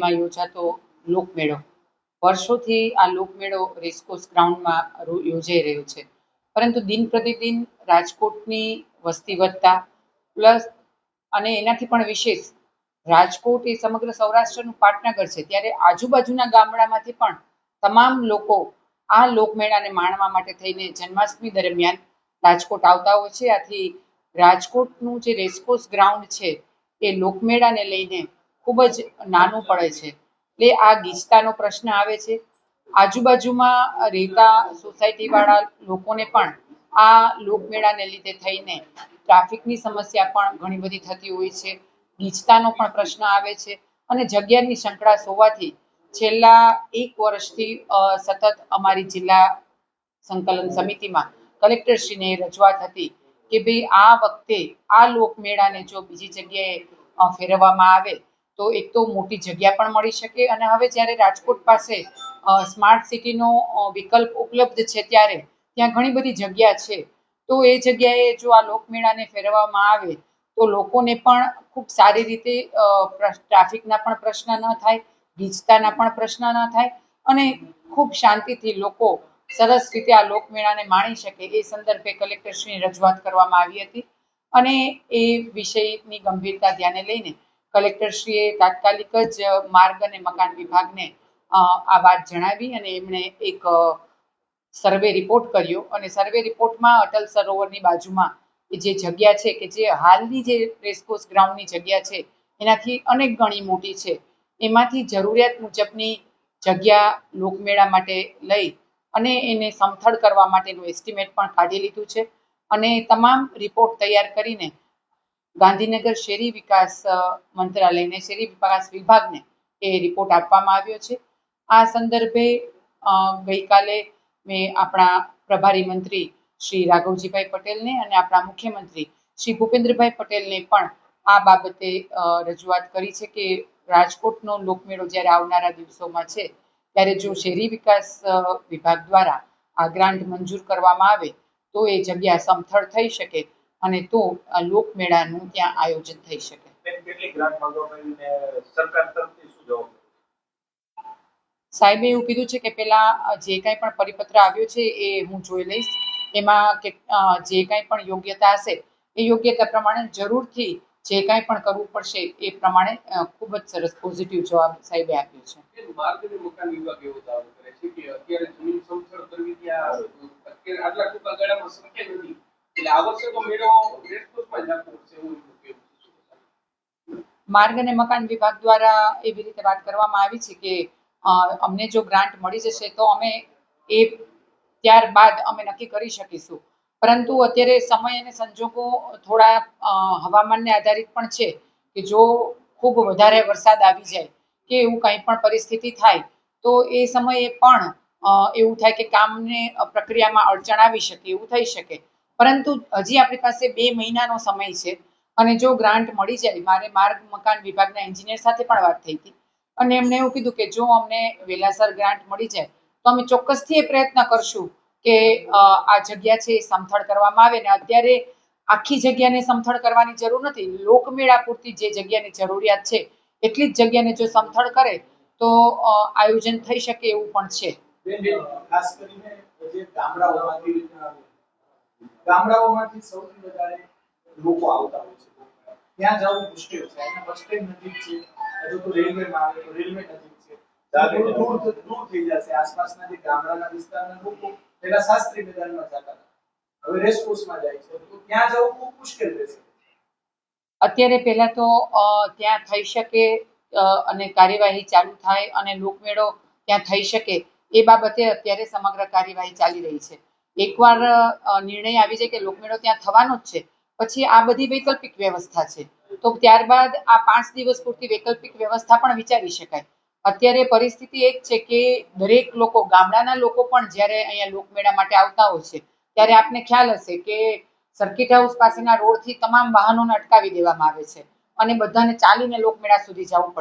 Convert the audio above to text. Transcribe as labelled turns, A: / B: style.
A: માં યોજાતો લોકમેળો. વર્ષોથી આ લોકમેળો રેસકોર્સ ગ્રાઉન્ડમાં યોજાઈ રહ્યો છે. પરંતુ દિન પ્રતિદિન રાજકોટની વસ્તી વધતા, પ્લસ અને એનાથી પણ વિશેષ, રાજકોટ એ સમગ્ર સૌરાષ્ટ્રનું પાટનગર છે. ત્યારે આજુબાજુના ગામડામાંથી પણ તમામ લોકો આ લોકમેળાને માણવા માટે થઈને જન્માષ્ટમી દરમિયાન રાજકોટ આવતા હોય છે. આથી રાજકોટનું જે રેસકોર્સ ગ્રાઉન્ડ છે, એ લોકમેળાને લઈને ખૂબ જ નાનું પડે છે. એટલે આ ગીચતાનો પ્રશ્ન આવે છે. આજુબાજુમાં રહેતા સોસાયટીવાળા લોકોને પણ આ લોકમેળાને લીધે થઈને ટ્રાફિકની સમસ્યા પણ ઘણી બધી થતી હોય છે. ગીચતાનો પણ પ્રશ્ન આવે છે અને જગ્યાની સંકળાશ હોવાથી છેલ્લા એક વર્ષથી સતત અમારી જિલ્લા સંકલન સમિતિમાં કલેક્ટરશ્રીને રજૂઆત હતી કે ભાઈ આ વખતે આ લોકમેળાને જો બીજી જગ્યાએ ફેરવવામાં આવે તો એક તો મોટી જગ્યા પણ મળી શકે અને હવે જ્યારે રાજકોટ પાસે સ્માર્ટ સિટીનો વિકલ્પ ઉપલબ્ધ છે ત્યારે ત્યાં ઘણી બધી જગ્યા છે. તો એ જગ્યાએ જો આ લોકમેળાને ફેરવવામાં આવે, તો લોકોને પણ ખૂબ સારી રીતે ટ્રાફિકના પણ પ્રશ્ન ન થાય, ગીચતાના પણ પ્રશ્ન ન થાય અને ખૂબ શાંતિથી લોકો સરસ રીતે આ લોકમેળાને માણી શકે એ સંદર્ભે કલેક્ટરશ્રીની રજૂઆત કરવામાં આવી હતી. અને એ વિષયની ગંભીરતા ધ્યાને લઈને કલેક્ટરશ્રીએ તાત્કાલિક જ માર્ગ અને મકાન વિભાગને આ વાત જણાવી અને એમણે એક સર્વે રિપોર્ટ કર્યો અને સર્વે રિપોર્ટમાં અટલ સરોવરની બાજુમાં જે જગ્યા છે કે જે હાલની જે રેસકોર્સ ગ્રાઉન્ડની જગ્યા છે, એનાથી અનેક ગણી મોટી છે. એમાંથી જરૂરિયાત મુજબની જગ્યા લોકમેળા માટે લઈ અને એને સમથળ કરવા માટેનું એસ્ટિમેટ પણ કાઢી લીધું છે અને તમામ રિપોર્ટ તૈયાર કરીને ગાંધીનગર શહેરી વિકાસ મંત્રાલયને શહેરી વિકાસ વિભાગને એ રિપોર્ટ આપવામાં આવ્યો છે. આ સંદર્ભે ગઈકાલે મેં આપણા પ્રભારી મંત્રી શ્રી રાઘવજીભાઈ પટેલને અને આપણા મુખ્યમંત્રી શ્રી ભૂપેન્દ્રભાઈ પટેલને પણ આ બાબતે રજૂઆત કરી છે કે રાજકોટનો લોકમેળો જ્યારે આવનારા દિવસોમાં છે, ત્યારે જો શહેરી વિકાસ વિભાગ દ્વારા આ ગ્રાન્ટ મંજૂર કરવામાં આવે, તો એ જગ્યા સમથળ થઈ શકે. અને તો આ લોકમેળાનું ત્યાં આયોજન થઈ શકે. સાહેબે એવું કીધું છે કે પેલા જે કાંઈ પણ પરિપત્ર આવ્યો છે એ હું જોઈ લઈશ. એમાં કે જે કાંઈ પણ યોગ્યતા હશે એ યોગ્યતા પ્રમાણે જરૂરથી જે કાંઈ પણ કરવું પડશે એ પ્રમાણે ખૂબ જ સરસ પોઝિટિવ જવાબ સાહેબે આપ્યો છે.
B: માર્ગ અને મકાન વિભાગ એવો દાવો કરે છે કે અત્યારે જમીન સમથળ કરવી ત્યાં આટલા ટૂંકા ગાળામાં શક્ય નથી.
A: માર્ગ અને મકાન વિભાગ દ્વારા એવી રીતે વાત કરવામાં આવી છે કે અમને જો ગ્રાન્ટ મળી જશે તો અમે એ ત્યારબાદ અમે નક્કી કરી શકીશું. પરંતુ અત્યારે સમય અને સંજોગો થોડા હવામાનને આધારિત પણ છે કે જો ખૂબ વધારે વરસાદ આવી જાય કે એવું કંઈ પણ પરિસ્થિતિ થાય, તો એ સમયે પણ એવું થાય કે કામને પ્રક્રિયામાં અડચણ આવી શકે, એવું થઈ શકે. પરંતુ હજી આપણી પાસે બે મહિનાનો સમય છે અને જો ગ્રાન્ટ મળી જાય, મારે માર્ગ, મકાન વિભાગના એન્જિનિયર સાથે પણ વાત થઈ હતી. અને એમણે એવું કીધું કે જો અમને વેલાસર ગ્રાન્ટ મળી જાય, તો અમે ચોક્કસથી એ પ્રયત્ન કરશું કે આ જગ્યા છે એ સમથળ કરવામાં આવે. ને અત્યારે આખી જગ્યાને સમથળ કરવાની જરૂર નથી. લોકમેળા પૂરતી જે જગ્યાની જરૂરિયાત છે, એટલી જ જગ્યાને જો સમથળ કરે, તો આયોજન થઈ શકે એવું પણ છે.
C: ખાસ કરીને જે ગામડાઓમાંથી ગામડાઓમાંથી સૌથી વધારે લોકો આવતા હોય છે. ત્યાં જવું મુશ્કેલ છે. અહીંયા બસ સ્ટેન્ડ નજીક છે. હજુ તો રેલવે માં આવે તો રેલવે નજીક છે. થોડું દૂર દૂર થઈ જશે. આસપાસના જે ગામડાના વિસ્તારના લોકો પેલા શાસ્ત્રી મેદાનમાં જતા હતા. હવે રેસકોર્સમાં જાય છે. તો ત્યાં જવું ખૂબ મુશ્કેલ રહેશે.
A: અત્યારે પહેલા તો ત્યાં થઈ શકે અને કાર્યવાહી ચાલુ થાય અને લોકમેળો ત્યાં થઈ શકે. એ બાબતે અત્યારે સમગ્ર કાર્યવાહી ચાલી રહી છે. એકવાર નિર્ણય આવી જાય કે લોકમેળો ત્યાં થવાનો જ છે, પછી આ બધી વૈકલ્પિક વ્યવસ્થા છે. તો ત્યારબાદ આ પાંચ દિવસ પૂરતી વૈકલ્પિક વ્યવસ્થા પણ વિચારી શકાય. અત્યારે પરિસ્થિતિ એક છે કે દરેક લોકો, ગામડાના લોકો પણ જ્યારે અહીંયા લોકમેળા માટે આવતા હોય છે, ત્યારે આપને ખ્યાલ હશે કે સર્કિટ હાઉસ પાસેના રોડથી તમામ વાહનોને અટકાવી દેવામાં આવે છે અને બધાને ચાલીને લોકમેળા સુધી જવું પડે.